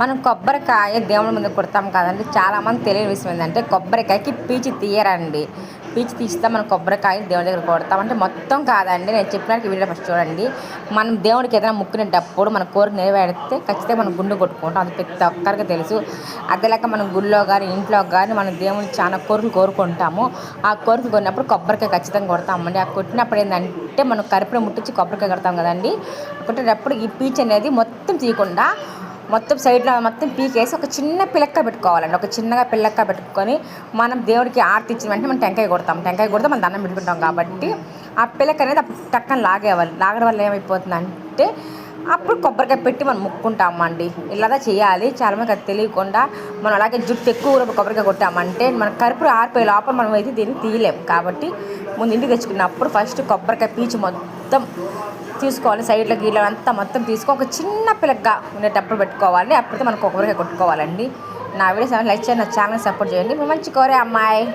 మనం కొబ్బరికాయ దేవుడి ముందు కొడతాం కదండి. చాలామంది తెలియని విషయం ఏంటంటే కొబ్బరికాయకి పీచు తీయరండి. పీచు తీస్తే మనం కొబ్బరికాయ దేవుడి దగ్గర కొడతాం. అంటే మొత్తం కాదండి. నేను చెప్పినట్టు వీడియో ఫస్ట్ చూడండి. మనం దేవుడికి ఏదైనా ముక్కినప్పుడు మన కోరిక నెరవేరితే ఖచ్చితంగా మనం గుండు కొట్టుకుంటాం. అది ప్రతి ఒక్కరికి తెలుసు. అదేలాక మనం గుళ్ళో కానీ ఇంట్లో కానీ మన దేవుడిని చాలా కోరికలు కోరుకుంటాము. ఆ కోరిక కొన్నప్పుడు కొబ్బరికాయ ఖచ్చితంగా కొడతామండి. ఆ కొట్టినప్పుడు ఏంటంటే మనం కరిపిన ముట్టించి కొబ్బరికాయ కొడతాం కదండి. కొట్టేటప్పుడు ఈ పీచు అనేది మొత్తం తీయకుండా మొత్తం సైడ్లో మొత్తం పీకేసి ఒక చిన్న పిలక్క పెట్టుకోవాలండి. ఒక చిన్నగా పిల్లక్క పెట్టుకొని మనం దేవుడికి ఆర్తి ఇచ్చిన వెంటనే మనం టెంకాయ కొడతాం. టెంకాయ కొడితే మనం దండం పెట్టుకుంటాం కాబట్టి ఆ పిలక అనేది అప్పుడు టక్కన లాగేవాలి లాగడం వల్ల ఏమైపోతుందంటే అప్పుడు కొబ్బరికాయ పెట్టి మనం ముక్కుంటామండి. ఇలాగా చేయాలి. చాలామందికి అది తెలియకుండా మనం అలాగే జుట్టు ఎక్కువ కొబ్బరికాయ కొట్టామంటే మన కరుపులు ఆరిపోయే లోపల మనం అయితే దీన్ని తీయలేం. కాబట్టి ముందు ఇంటికి తెచ్చుకున్నప్పుడు ఫస్ట్ కొబ్బరికాయ పీచు మొత్తం తీసుకోవాలి. సైడ్లో గీళ్ళ అంతా మొత్తం తీసుకో. ఒక చిన్న పిల్లగా ఉండేటప్పుడు పెట్టుకోవాలి. అప్పుడైతే మనం కొబ్బరికాయ కొట్టుకోవాలండి. నా వీడియోస్ లైక్ చేయండి నా ఛానల్ సపోర్ట్ చేయండి. మీ మంచి కోరే అమ్మాయి.